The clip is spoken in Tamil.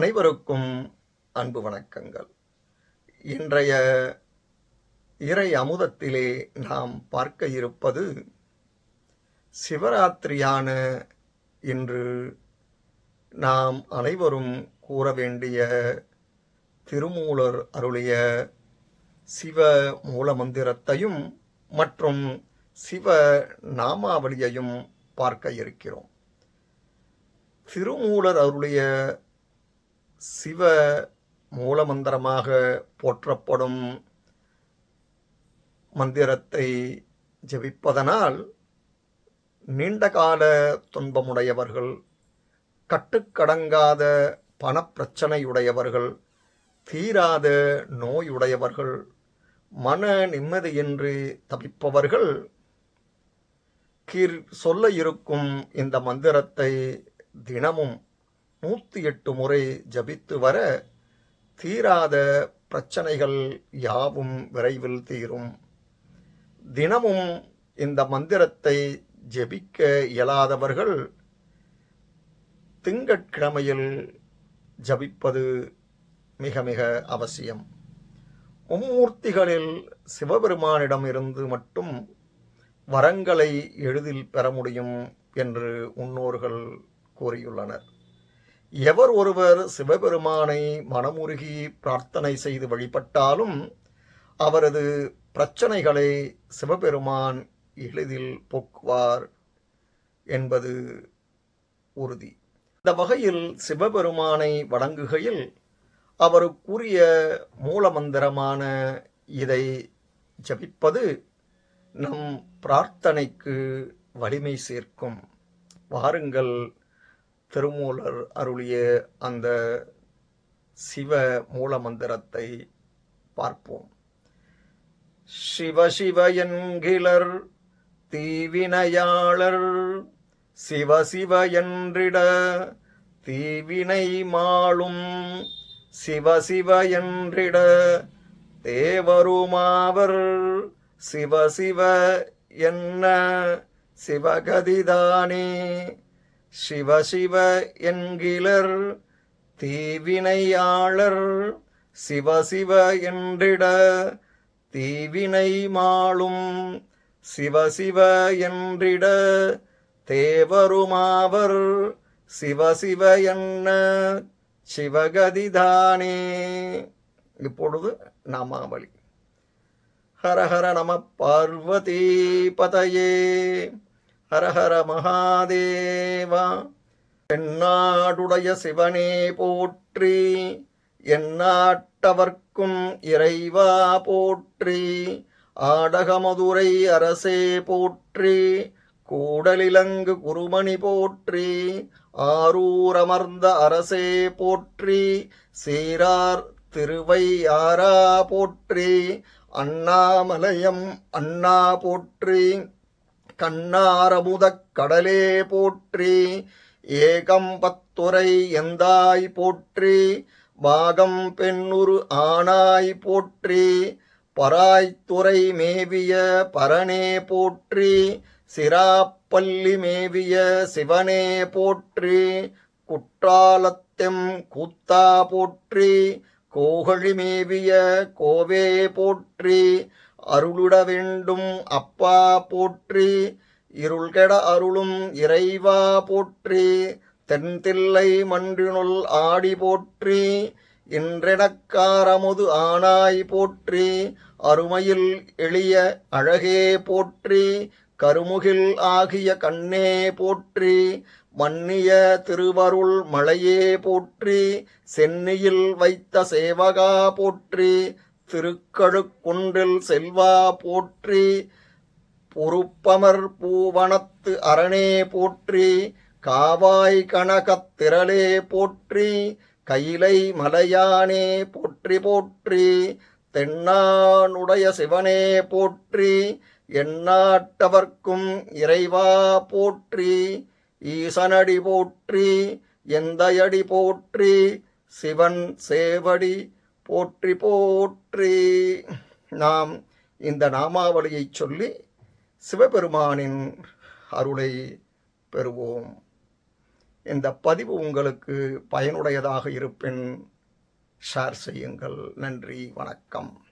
அனைவருக்கும் அன்பு வணக்கங்கள். இன்றைய இறை அமுதத்திலே நாம் பார்க்க இருப்பது சிவராத்திரியான இன்று நாம் அனைவரும் கூற வேண்டிய திருமூலர் அருளிய சிவ மூலமந்திரத்தையும் மற்றும் சிவ நாமாவளியையும் பார்க்க இருக்கிறோம். திருமூலர் அருளிய சிவ மூலமந்திரமாக போற்றப்படும் மந்திரத்தை ஜெபிப்பதனால் நீண்டகால துன்பமுடையவர்கள் கட்டுக்கடங்காத பணப்பிரச்சனையுடையவர்கள் தீராத நோயுடையவர்கள் மன நிம்மதியின்றி தவிப்பவர்கள் கீர் சொல்ல இருக்கும் இந்த மந்திரத்தை தினமும் நூற்றி எட்டு முறை ஜபித்து வர தீராத பிரச்சனைகள் யாவும் விரைவில் தீரும். தினமும் இந்த மந்திரத்தை ஜெபிக்க இயலாதவர்கள் திங்கட்கிழமையில் ஜபிப்பது மிக மிக அவசியம். மும்மூர்த்திகளில் சிவபெருமானிடம் இருந்து மட்டும் வரங்களை எளிதில் பெற முடியும் என்று முன்னோர்கள் கூறியுள்ளனர். எவர் ஒருவர் சிவபெருமானை மனமுருகி பிரார்த்தனை செய்து வழிபட்டாலும் அவரது பிரச்சனைகளை சிவபெருமான் எளிதில் போக்குவார் என்பது உறுதி. இந்த வகையில் சிவபெருமானை வணங்குகையில் அவருக்குரிய மூலமந்திரமான இதை ஜபிப்பது நம் பிரார்த்தனைக்கு வலிமை சேர்க்கும். வாருங்கள் திருமூலர் அருளிய அந்த சிவ மூலமந்திரத்தை பார்ப்போம். சிவ சிவ என்கிலர் தீவினையாளர் சிவ சிவ என்றிட தீவினை மாளும் சிவ சிவ என்றிட தேவருமாவர் சிவ சிவ என்ன சிவகதிதானே. சிவ சிவ என்கிலர் தீவினையாளர் சிவ சிவ என்றிட தீவினை மாளும் சிவ சிவ என்றிட தேவருமாவர் சிவ சிவ என்ன சிவகதிதானே இப்பொழுது நாமாவளி. ஹர ஹர நம பார்வதி பதையே. ஹரஹர மகாதேவா. எந்நாடுடைய சிவனே போற்றி எந்நாட்டவர்க்கும் இறைவா போற்றி ஆடகமதுரை அரசே போற்றி கூடலிலங்கு குருமணி போற்றி ஆரூரமர்ந்த அரசே போற்றி சீரார் திருவையாரா போற்றி அண்ணாமலயம் அண்ணா போற்றி. கண்ணாரமுதக் கடலே போற்றி ஏகம் பத்துரை எந்தாய் போற்றி பாகம் பெண்ணுரு ஆனாய் போற்றி பராய்த்துறை மேவிய பரனே போற்றி சிராப்பள்ளி மேவிய சிவனே போற்றி குற்றாலத்தெம் கூத்தா போற்றி கோகழி மேவிய கோவே போற்றி அருளுட வேண்டும். அப்பா போற்றி இருள்கெட அருளும் இறைவா போற்றி. தென்தில்லை மன்றினுள் ஆடி போற்றி. இன்றெனக்காரமுது ஆனாய் போற்றி. அருமையில் எளிய அழகே போற்றி. கருமுகில் ஆகிய கண்ணே போற்றி. மன்னிய திருவருள் மலையே போற்றி. சென்னியில் வைத்த சேவகா போற்றி. திருக்கழுக்குன்றில் செல்வா போற்றி பொறுப்பமர் பூவனத்து அரணே போற்றி காவாய் கனகத் திரளே போற்றி கைலை மலையானே போற்றி போற்றி தென்னானுடைய சிவனே போற்றி எந்நாட்டவர்க்கும் இறைவா போற்றி ஈசனடி போற்றி எந்தையடி போற்றி சிவன் சேவடி போற்றி போற்றி. நாம் இந்த நாமாவளியை சொல்லி சிவபெருமானின் அருளை பெறுவோம். இந்த பதிவு உங்களுக்கு பயனுடையதாக இருப்பின் ஷேர் செய்யுங்கள். நன்றி வணக்கம்.